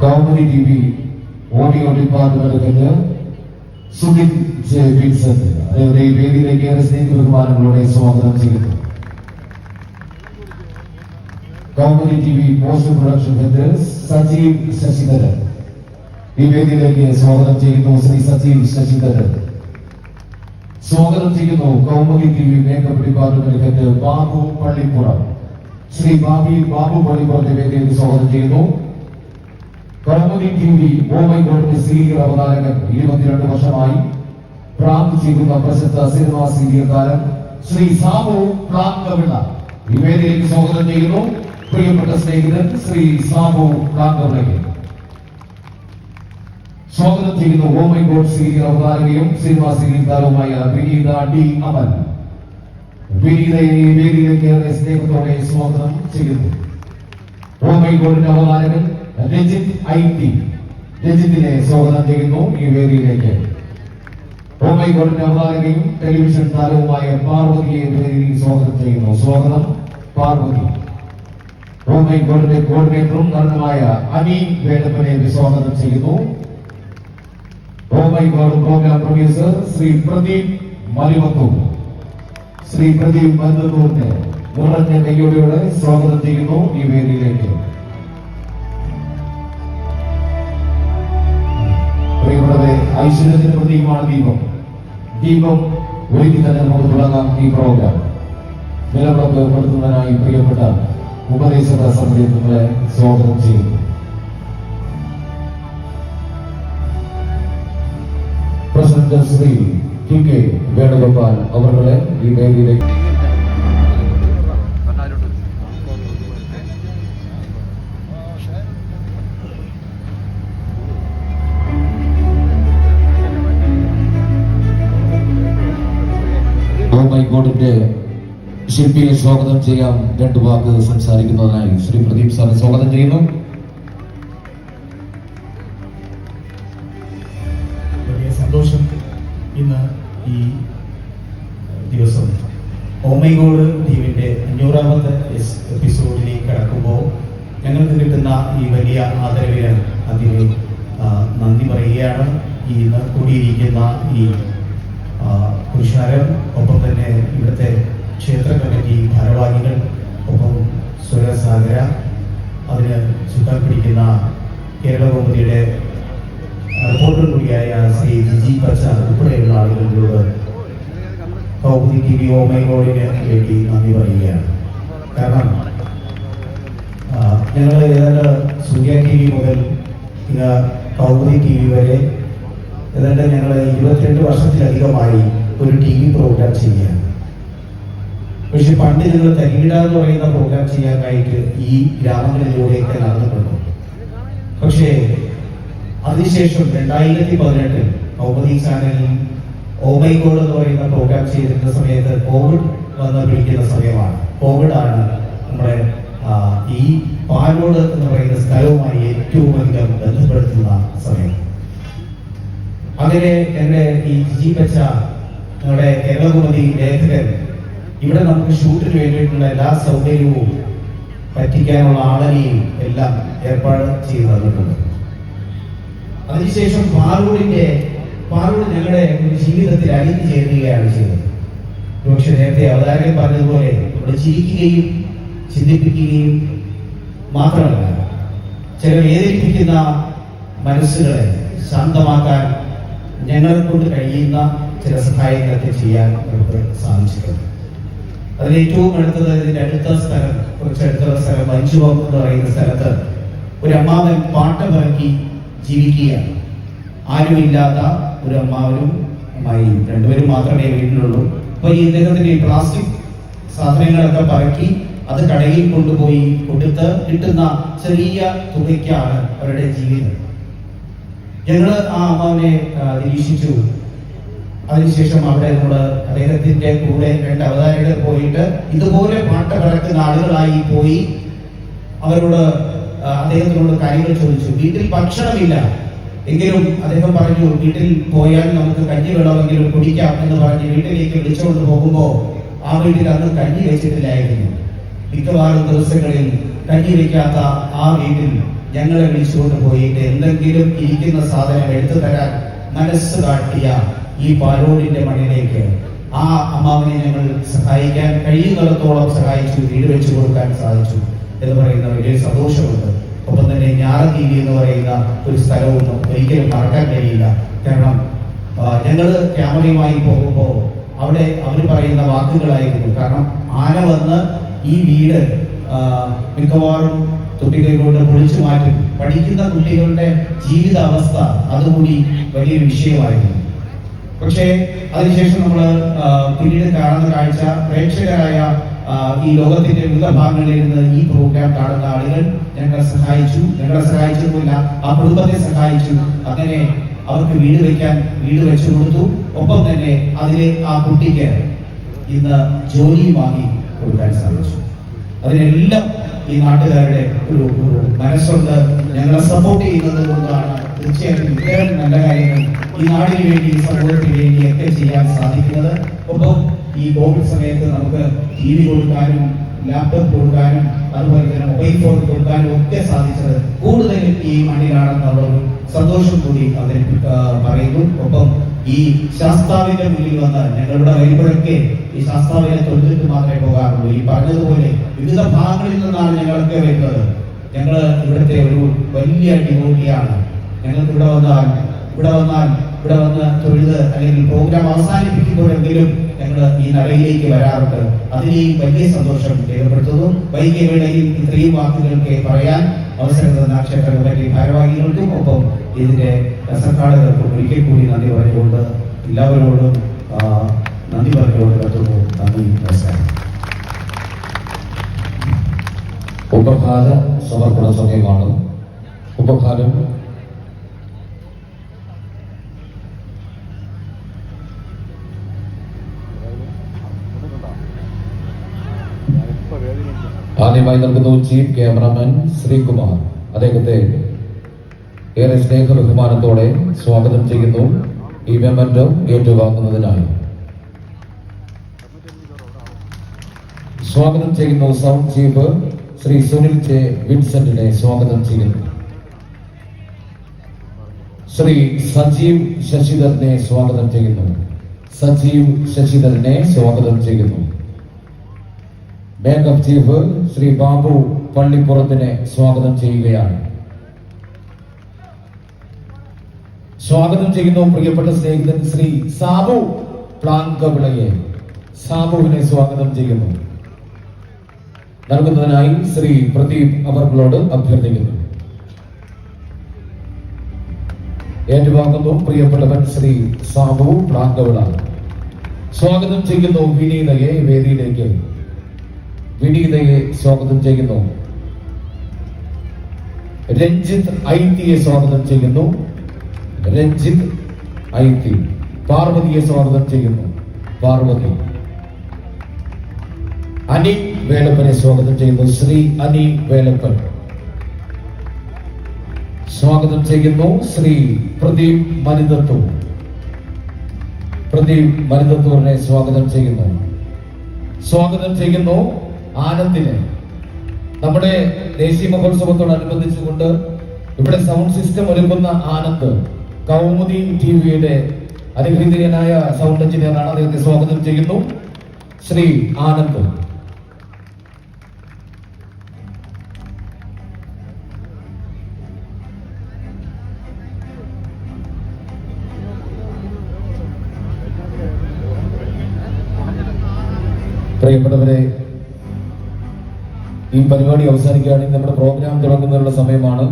Kaumudi T V audio department Sunil J Vincent അതേപോലെ ഈ വേദിയിലേക്ക് ഏറെ സ്നേഹ ബഹുമാനങ്ങളോടെ സ്വാഗതം ചെയ്യുന്നു Kaumudi T V post production head Sajeev Sasidharan ഈ വേദിയിലേക്ക് സ്വാഗതം ചെയ്യുന്നു ശ്രീ സജീവ് ശശിധരൻ സ്വാഗതം ചെയ്യുന്നു Kaumudi T V makeup department head Babu Pallippuram Shri Babi Babu പള്ളിപ്പുറത്തെ വേദിയിലേക്ക് സ്വാഗതം ചെയ്യുന്നു Kaumudi T V oh my ഗോഡിന്റെ serial അവതാരകൻ ഇരുപത്തിരണ്ട് വർഷമായി പ്രാപ്തി ചെയ്യുന്ന പ്രശസ്ത സിനിമാ സീരിയൽ ശ്രീ സാബു പ്രാങ്കവിള ഈ വേദിയിലേക്ക് സ്വാഗതം ചെയ്യുന്നു. പ്രിയപ്പെട്ട സ്നേഹിതൻ ശ്രീ സാബു പ്രാങ്കവിളയ്ക്ക് സ്വാഗതം ചെയ്യുന്നു ഓമൈ ഗോഡ് സീരിയൽ അവതാരകയും സിനിമാ സീരിയൽ താരവുമായ വിനീത ഡി അമൽ. വിനീതയെ വേദിയിലേക്ക് സ്നേഹത്തോടെ സ്വാഗതം ചെയ്യുന്നു. ഓമൈ ഗോഡിന്റെ അവതാരകൻ രജിത് ഐ ടി. രജിത്തിനെ സ്വാഗതം ചെയ്യുന്നു ഈ വേദിയിലേക്ക്. ഓമൈ ഗോഡിന്റെ അവതാരകയും ടെലിവിഷൻ താരവുമായ പാർവതിയെ വേദിയിൽ സ്വാഗതം ചെയ്യുന്നു. സ്വാഗതം പാർവതി. ഓമൈ ഗോഡിന്റെ കോർഡിനേറ്ററും നടനുമായ അനി വേടപ്പനെ സ്വാഗതം ചെയ്യുന്നു. Oh my god program producer Shri Pradeep Malivathoor. Shri Pradeep മല്ലൂരിനെ നിറഞ്ഞ കയ്യോടെയോടെ സ്വാഗതം ചെയ്യുന്നു ഈ വേദിയിലേക്ക്. പ്രിയപ്പെട്ടവരെ ഐശ്വര്യത്തിന്റെ പ്രതീകമാണ് ദീപം. ദീപം ഒരുക്കി തന്നെ നമുക്ക് തുടങ്ങാം ഈ പ്രോഗ്രാം നിലവിളക്ക് ഏർപ്പെടുത്തുന്നതിനായി പ്രിയപ്പെട്ട ഉപദേശക സമിതി നിങ്ങളെ സ്വാഗതം ചെയ്യുന്നു. President Shri T K Venugopal അവരുടെ ഈ വേദിയിലേക്ക് ഗോഡിന്റെ ശില്പിയെ സ്വാഗതം ചെയ്യാം. രണ്ട് വാക്ക് സംസാരിക്കുന്നതിനായി ശ്രീ പ്രദീപ് സാറിനെ സ്വാഗതം ചെയ്യുന്നു. വലിയ സന്തോഷം ഇന്ന് ഈ ദിവസം. ഓമൈഗോഡ് ടീമിന്റെ അഞ്ഞൂറാമത്തെ എപ്പിസോഡിലേക്ക് കടക്കുമ്പോൾ ഞങ്ങൾക്ക് കിട്ടുന്ന ഈ വലിയ ആദരവിന് അതിന് നന്ദി പറയുകയാണ്. ഈ കൂടിയിരിക്കുന്ന ഈ പുരുഷാരം ഒപ്പം തന്നെ ഇവിടുത്തെ ക്ഷേത്ര കമ്മിറ്റി ഭാരവാഹികൾ ഒപ്പം സുരസാഗര അതിന് ചുക്കാൻ പിടിക്കുന്ന കേരള കൗമുദിയുടെ റിപ്പോർട്ടർ കൂടിയായ ശ്രീ ജിജി പച്ച ഉൾപ്പെടെയുള്ള ആളുകളോട് കൗമുദി ടി വി ഓമൈഗോഡിന് വേണ്ടി നന്ദി പറയുകയാണ്. കാരണം ഞങ്ങൾ ഏതാണ്ട് സൂര്യ ടി വി മുതൽ ഇന്ന് കൗമുദി ടി വി വരെ ഏതാണ്ട് ഞങ്ങൾ ഇരുപത്തിരണ്ട് വർഷത്തിലധികമായി ഒരു ടി വി പ്രോഗ്രാം ചെയ്യാൻ. പക്ഷെ പണ്ട് തരീട എന്ന് പറയുന്ന പ്രോഗ്രാം ചെയ്യാനായിട്ട് ഈ ഗ്രാമങ്ങളിലൂടെയൊക്കെ നടന്നിട്ടുണ്ട്. പക്ഷേ അതിനുശേഷം രണ്ടായിരത്തി പതിനെട്ടിൽ ഔപതി ചാനലിൽ ഓമൈ ഗോഡ് എന്ന് പറയുന്ന പ്രോഗ്രാം ചെയ്തിരുന്ന സമയത്ത് കോവിഡ് വന്ന് പിടിക്കുന്ന സമയമാണ്. കോവിഡ് ആണ് നമ്മുടെ ഈ പാലോട് എന്ന് പറയുന്ന സ്ഥലവുമായി ഏറ്റവും അധികം ബന്ധപ്പെടുത്തുന്ന സമയം. അങ്ങനെ എന്നെ ഈ ജി വെച്ച നമ്മുടെ കേരളകുമതി ലേഖകൻ ഇവിടെ നമുക്ക് ഷൂട്ടിന് വേണ്ടിയിട്ടുള്ള എല്ലാ സൗകര്യവും പറ്റിക്കാനുള്ള ആളനെയും എല്ലാം ഏർപ്പാട് ചെയ്തു തന്നിട്ടുണ്ട് അതിനുശേഷം പാറൂടിന്റെ പാറൂട് ഞങ്ങളുടെ ഒരു ജീവിതത്തിൽ അലിഞ്ഞു ചേരുകയാണ് ചെയ്തത്. പക്ഷെ നേരത്തെ അവതാരകൻ പറഞ്ഞതുപോലെ നമ്മൾ ചിരിക്കുകയും ചിന്തിപ്പിക്കുകയും മാത്രമല്ല ചില വേദനിപ്പിക്കുന്ന മനസ്സുകളെ ശാന്തമാക്കാൻ ഞങ്ങളെ കൊണ്ട് കഴിയുന്ന ചില സഹായങ്ങളൊക്കെ ചെയ്യാൻ നമുക്ക് സാധിച്ചിട്ടുണ്ട്. അതിൽ ഏറ്റവും അടുത്തത് ഇതിന്റെ അടുത്ത സ്ഥലം കുറച്ച് അടുത്തുള്ള സ്ഥലം മഞ്ചുവം എന്ന് പറയുന്ന സ്ഥലത്ത് ഒരു അമ്മാവൻ പാട്ടമിറക്കി ജീവിക്കുകയാണ്. ആരുമില്ലാത്ത ഒരു അമ്മാവനും അമ്മായിയും രണ്ടുപേരും മാത്രമേ വീട്ടിലുള്ളൂ. അപ്പൊ ഈ ഇദ്ദേഹത്തിന്റെ പ്ലാസ്റ്റിക് സാധനങ്ങളൊക്കെ പറക്കി അത് കടയിൽ കൊണ്ടുപോയി കൊടുത്ത് കിട്ടുന്ന ചെറിയ തുകയ്ക്കാണ് അവരുടെ ജീവിതം. ഞങ്ങൾ ആ അമ്മാവനെ നിരീക്ഷിച്ചു. അതിനുശേഷം അവിടെ നമ്മൾ അദ്ദേഹത്തിന്റെ കൂടെ രണ്ട് അവതാരകർ പോയിട്ട് ഇതുപോലെ പാട്ട് കിടക്കുന്ന ആളുകളായി പോയി അവരോട് അദ്ദേഹത്തിനോട് കാര്യങ്ങൾ ചോദിച്ചു. വീട്ടിൽ ഭക്ഷണമില്ല. എങ്കിലും അദ്ദേഹം പറഞ്ഞു വീട്ടിൽ പോയാൽ നമുക്ക് കഞ്ഞി വേണമെങ്കിലും കുടിക്കാം എന്ന് പറഞ്ഞ് വീട്ടിലേക്ക് വിളിച്ചുകൊണ്ട് പോകുമ്പോൾ ആ വീട്ടിൽ അന്ന് കഞ്ഞി വെച്ചിട്ടില്ലായിരുന്നു. മിക്കവാറും ദിവസങ്ങളിൽ കഞ്ഞി വെക്കാത്ത ആ വീട്ടിൽ ഞങ്ങളെ വിളിച്ചുകൊണ്ട് പോയിട്ട് എന്തെങ്കിലും ഇരിക്കുന്ന സാധനം എടുത്തു തരാൻ മനസ്സ് കാട്ടിയ ഈ പാലോടിന്റെ മണ്ണിലേക്ക് ആ അമ്മാവിനെ ഞങ്ങൾ സഹായിക്കാൻ കഴിയുന്നിടത്തോളം സഹായിച്ചു വീട് വെച്ചു കൊടുക്കാൻ സാധിച്ചു എന്ന് പറയുന്ന വലിയ സന്തോഷമുണ്ട്. ഒപ്പം തന്നെ ഞാറതീവി എന്ന് പറയുന്ന ഒരു സ്ഥലവും ഒരിക്കലും മറക്കാൻ കഴിയില്ല. കാരണം ഞങ്ങൾ ക്യാമറയുമായി പോകുമ്പോൾ അവിടെ അവർ പറയുന്ന വാക്കുകളായിരുന്നു. കാരണം ആന വന്ന് ഈ വീട് മിക്കവാറും കുട്ടികളിലൂടെ പൊളിച്ചു മാറ്റും. പഠിക്കുന്ന കുട്ടികളുടെ ജീവിത അവസ്ഥ അതുകൂടി വലിയൊരു വിഷയമായിരുന്നു. പക്ഷേ അതിനുശേഷം നമ്മൾ പിന്നീട് കാണുന്ന കാഴ്ച പ്രേക്ഷകരായ ഈ ലോകത്തിന്റെ വിവിധ ഭാഗങ്ങളിൽ നിന്ന് ഈ പ്രോഗ്രാം കാണുന്ന ആളുകൾ ഞങ്ങളെ സഹായിച്ചു. ഞങ്ങളെ സഹായിച്ചതുമില്ല ആ കുടുംബത്തെ സഹായിച്ചു. അങ്ങനെ അവർക്ക് വീട് വയ്ക്കാൻ വീട് വെച്ചു കൊടുത്തു. ഒപ്പം തന്നെ അതിലെ ആ കുട്ടിക്ക് ഇന്ന് ജോലി വാങ്ങി കൊടുക്കാൻ സാധിച്ചു. അതിനെല്ലാം ഈ നാട്ടുകാരുടെ ഒരു മനസ്സുണ്ട്. ഞങ്ങളെ സപ്പോർട്ട് ചെയ്യുന്നത് കൊണ്ടാണ് തീർച്ചയായിട്ടും ഇത്തരം നല്ല കാര്യങ്ങൾ ഈ നാടിന് വേണ്ടി സമൂഹത്തിന് വേണ്ടി ഒക്കെ ചെയ്യാൻ സാധിക്കുന്നത്. ഒപ്പം ഈ കോവിഡ് സമയത്ത് നമുക്ക് ടി വി കൊടുക്കാനും ലാപ്ടോപ്പ് കൊടുക്കാനും അതുപോലെ തന്നെ മൊബൈൽ ഫോൺ കൊടുക്കാനും ഒക്കെ സാധിച്ചത് കൂടുതലും ഈ മണ്ണിലാണെന്നുള്ളൊരു സന്തോഷം കൂടി അവരെ പറയുന്നു. ഒപ്പം ഈ ശാസ്താവിന്റെ മുന്നിൽ വന്ന് ഞങ്ങളുടെ വരുമ്പോഴൊക്കെ ഈ ശാസ്താവിനെ തൊഴുതിട്ട് മാത്രമേ പോകാറുള്ളൂ. ഈ പറഞ്ഞതുപോലെ വിവിധ ഭാഗങ്ങളിൽ നിന്നാണ് ഞങ്ങളൊക്കെ വരുന്നത്. ഞങ്ങൾ ഇവിടുത്തെ ഒരു വലിയ ഡിവോട്ടിയാണ്. ഞങ്ങൾക്ക് ഇവിടെ വന്നാൽ ഇവിടെ വന്നാൽ ഇവിടെ വന്ന് തൊഴുത് അല്ലെങ്കിൽ പ്രോഗ്രാം അവസാനിപ്പിക്കുമ്പോഴെങ്കിലും ഞങ്ങൾ ഈ നടയിലേക്ക് വരാറുണ്ട്. അതിനെയും വലിയ സന്തോഷം രേഖപ്പെടുത്തുന്നു. വൈകിയ വേളയിൽ ഇത്രയും വാക്കുകൾക്ക് പറയാൻ അവസരം തന്ന ക്ഷേത്ര ഭാരവാഹികൾക്കും ഒപ്പം ഇതിന്റെ സംഘാടകർക്കും ഒരിക്കൽ കൂടി നന്ദി പറഞ്ഞുകൊണ്ട് എല്ലാവരോടും നന്ദി പറഞ്ഞുകൊണ്ട് നിർത്തുന്നു. നന്ദി. നമസ്കാരം. ഉപഭാര സമർപ്പണ സമയമാണ്. ഉപഹാരം ആദ്യമായി നൽകുന്നു ചീഫ് ക്യാമറാമാൻ ശ്രീകുമാർ. അദ്ദേഹത്തെ ഏറെ സ്നേഹ ബഹുമാനത്തോടെ സ്വാഗതം ചെയ്യുന്നു. ഈ മെമ്മന്റോ ഏറ്റുവാങ്ങുന്നതിനായി. സ്വാഗതം ചെയ്യുന്നു sound chief Shri Sunil J വിൻസെന്റിനെ സ്വാഗതം ചെയ്യുന്നു. ശ്രീ സജീവ് ശശിധരനെ സ്വാഗതം ചെയ്യുന്നു. സജീവ് ശശിധരനെ സ്വാഗതം ചെയ്യുന്നു. മേക്കപ്പ് ചീഫ് ശ്രീ ബാബു പള്ളിപ്പുറത്തിനെ സ്വാഗതം ചെയ്യുകയാണ്. സ്വാഗതം ചെയ്യുന്നു പ്രിയപ്പെട്ട സ്നേഹിതൻ ശ്രീ സാബു പ്ലാങ്കവിളയെ. സാബുവിനെ സ്വാഗതം ചെയ്യുന്നു. നൽകുന്നതിനായി ശ്രീ പ്രദീപ് അവർകളോട് അഭ്യർത്ഥിക്കുന്നു. ഏറ്റുവാങ്ങുന്നു പ്രിയപ്പെട്ടവൻ ശ്രീ സാബു പ്ലാങ്കവിള. സ്വാഗതം ചെയ്യുന്നു വിനീതയെ വേദിയിലേക്ക്. വിനീതയെ സ്വാഗതം ചെയ്യുന്നു. രഞ്ജിത്ത് ഐത്തിയെ സ്വാഗതം ചെയ്യുന്നു. രഞ്ജിത്ത് ഐത്തി പാർവതിയെ സ്വാഗതം ചെയ്യുന്നു. പാർവതി. അനി വേലപ്പനെ സ്വാഗതം ചെയ്യുന്നു. ശ്രീ അനി വേലപ്പൻ. സ്വാഗതം ചെയ്യുന്നു ശ്രീ പ്രദീപ് മനിതത്വം പ്രദീപ് മനിതത്വറിനെ സ്വാഗതം ചെയ്യുന്നു. സ്വാഗതം ചെയ്യുന്നു ആനന്ദിനെ നമ്മുടെ ദേശീയ മഹോത്സവത്തോടനുബന്ധിച്ചുകൊണ്ട് ഇവിടെ സൗണ്ട് സിസ്റ്റം ഒരുക്കുന്ന ആനന്ദ് കൗമുദി ടി വിയുടെ അനുഗ്രഹീതനായ സൗണ്ട് എഞ്ചിനീയറാണ് അദ്ദേഹത്തെ സ്വാഗതം ചെയ്യുന്നു. ശ്രീ ആനന്ദ്. പ്രിയപ്പെട്ടവരെ ഈ പരിപാടി അവസാനിക്കുകയാണെങ്കിൽ നമ്മുടെ പ്രോഗ്രാം തുടങ്ങുന്നതിനുള്ള സമയമാണ്.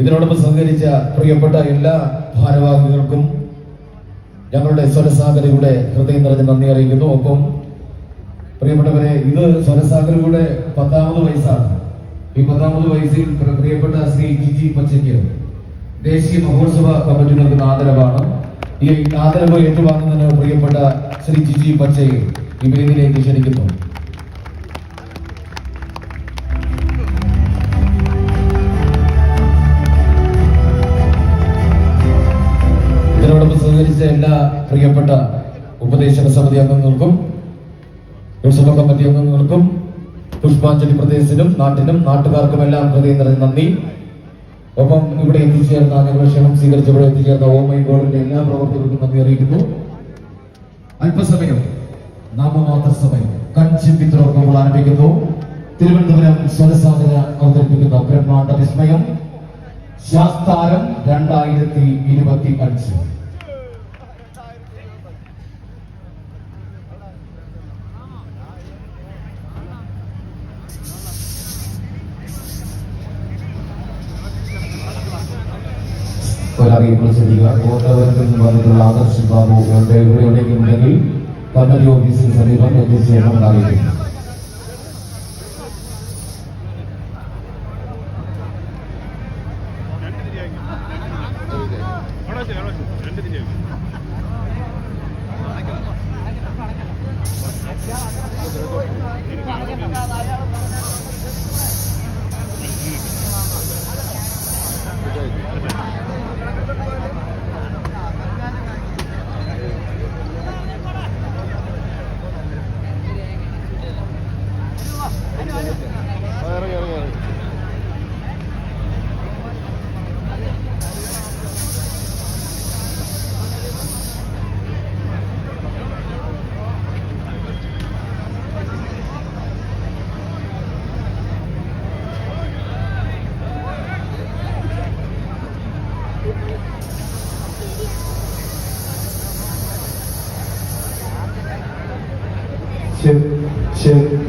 ഇതിനോടൊപ്പം സഹകരിച്ച പ്രിയപ്പെട്ട എല്ലാ ഭാരവാഹികൾക്കും ഞങ്ങളുടെ സ്വരസാഗരയുടെ ഹൃദയം നിറഞ്ഞ നന്ദി അറിയിക്കുന്നു. ഒപ്പം പ്രിയപ്പെട്ടവരെ ഇത് സ്വരസാഗരയുടെ പത്താമത് വയസ്സാണ്. ഈ പത്താമത് വയസ്സിൽ പ്രിയപ്പെട്ട ശ്രീ ജി ജി പച്ചയ്ക്ക് ദേശീയ മഹോത്സവ കമ്മിറ്റി നൽകുന്ന ആദരവാണ്. ഈ ആദരവ് ഏറ്റുവാങ്ങുന്നതിന് പ്രിയപ്പെട്ട ശ്രീ ജി ജി പച്ചയെ ഈ വേദിയിലേക്ക് ക്ഷണിക്കുന്നു. ഇതിനോടൊപ്പം എല്ലാ പ്രിയപ്പെട്ട ഉപദേശക സമിതി അംഗങ്ങൾക്കും ഉത്സവ കമ്മിറ്റി അംഗങ്ങൾക്കും പുഷ്പാഞ്ജലി പ്രദേശത്തിനും നാട്ടിനും നാട്ടുകാർക്കും എല്ലാം ഹൃദയം നിറഞ്ഞ നന്ദി. ഒപ്പം ഇവിടെ എത്തിച്ചേർന്ന അന്വേഷണം ക്ഷണം എത്തിച്ചേർന്ന ഓമൈ ഗോഡിന്റെ എല്ലാ പ്രവർത്തകർക്കും നന്ദി അറിയിക്കുന്നു. അല്പസമയം നാമമാത്ര സമയം കൺചിമ്പിത്രോർക്കുമ്പോൾ ആരംഭിക്കുന്നു. തിരുവനന്തപുരം സ്വരസാധന അവതരിപ്പിക്കുന്ന ബ്രഹ്മാണ്ട വിസ്മയം. ശാസ്താരം രണ്ടായിരത്തി ഇരുപത്തി അഞ്ച് ഒരറിയിപ്പ് ശ്രദ്ധിക്കുക കോട്ടവരത്തിൽ നിന്ന് വന്നിട്ടുള്ള ആദർശ് ബാബു എവിടെ ഇവിടെ എവിടെയെങ്കിലും ഉണ്ടെങ്കിൽ കമ്മിറ്റി ഓഫീസിന് സമീപം എത്തിച്ചേരണം Chân.